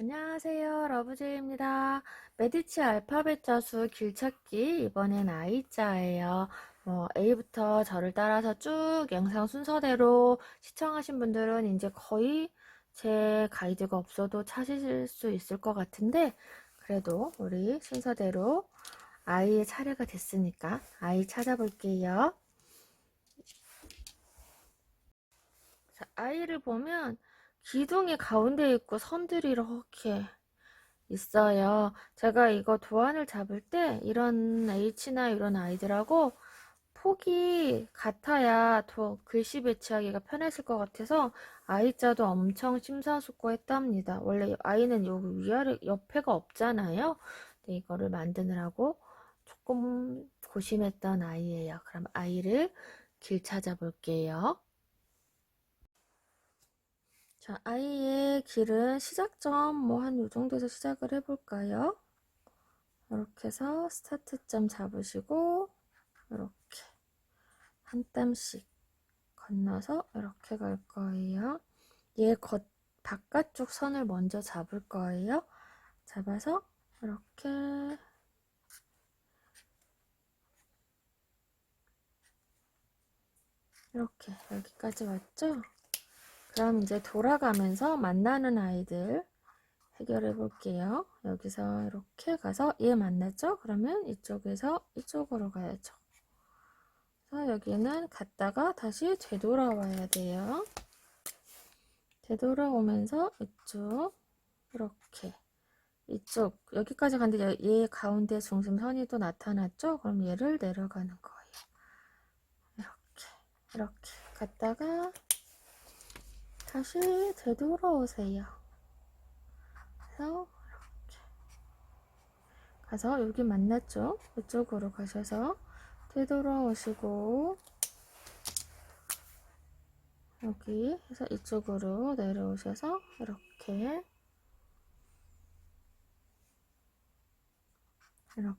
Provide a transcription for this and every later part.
안녕하세요. 러브제이입니다. 메디치 알파벳 자수 길찾기 이번엔 I자예요. 뭐 A부터 저를 따라서 쭉 영상 순서대로 시청하신 분들은 이제 거의 제 가이드가 없어도 찾으실 수 있을 것 같은데 그래도 우리 순서대로 I의 차례가 됐으니까 I 찾아볼게요. 자, I를 보면 기둥이 가운데 있고 선들이 이렇게 있어요. 제가 이거 도안을 잡을 때 이런 H나 이런 아이들하고 폭이 같아야 더 글씨 배치하기가 편했을 것 같아서 I자도 엄청 심사숙고했답니다. 원래 I는 여기 위아래 옆에가 없잖아요. 근데 이거를 만드느라고 조금 고심했던 아이예요. 그럼 아이를 길 찾아볼게요. 자, 아이의 길은 시작점 뭐 한 요 정도에서 시작을 해볼까요? 이렇게 해서 스타트점 잡으시고 이렇게 한 땀씩 건너서 이렇게 갈 거예요. 얘 겉 바깥쪽 선을 먼저 잡을 거예요. 잡아서 이렇게 이렇게 여기까지 왔죠? 그럼 이제 돌아가면서 만나는 아이들 해결해 볼게요. 여기서 이렇게 가서 얘 만났죠? 그러면 이쪽에서 이쪽으로 가야죠. 그래서 여기는 갔다가 다시 되돌아와야 돼요. 되돌아오면서 이쪽 이렇게 이쪽 여기까지 갔는데 얘 가운데 중심선이 또 나타났죠? 그럼 얘를 내려가는 거예요. 이렇게 이렇게 갔다가 다시 되돌아오세요. 그래서 이렇게 가서 여기 만났죠? 이쪽으로 가셔서 되돌아오시고 여기 해서 이쪽으로 내려오셔서 이렇게 이렇게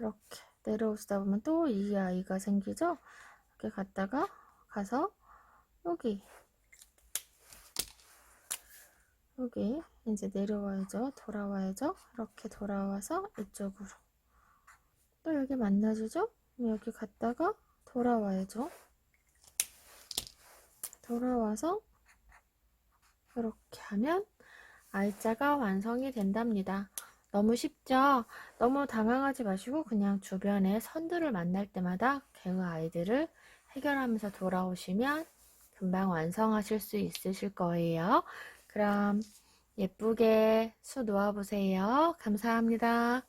이렇게 내려오시다 보면 또 이 아이가 생기죠? 이렇게 갔다가 가서 여기 여기 이제 내려와야죠. 돌아와야죠. 이렇게 돌아와서 이쪽으로 또 여기 만나주죠. 여기 갔다가 돌아와야죠. 돌아와서 이렇게 하면 알자가 완성이 된답니다. 너무 쉽죠? 너무 당황하지 마시고 그냥 주변에 선들을 만날 때마다 그 아이들을 해결하면서 돌아오시면 금방 완성하실 수 있으실 거예요. 그럼 예쁘게 수 놓아보세요. 감사합니다.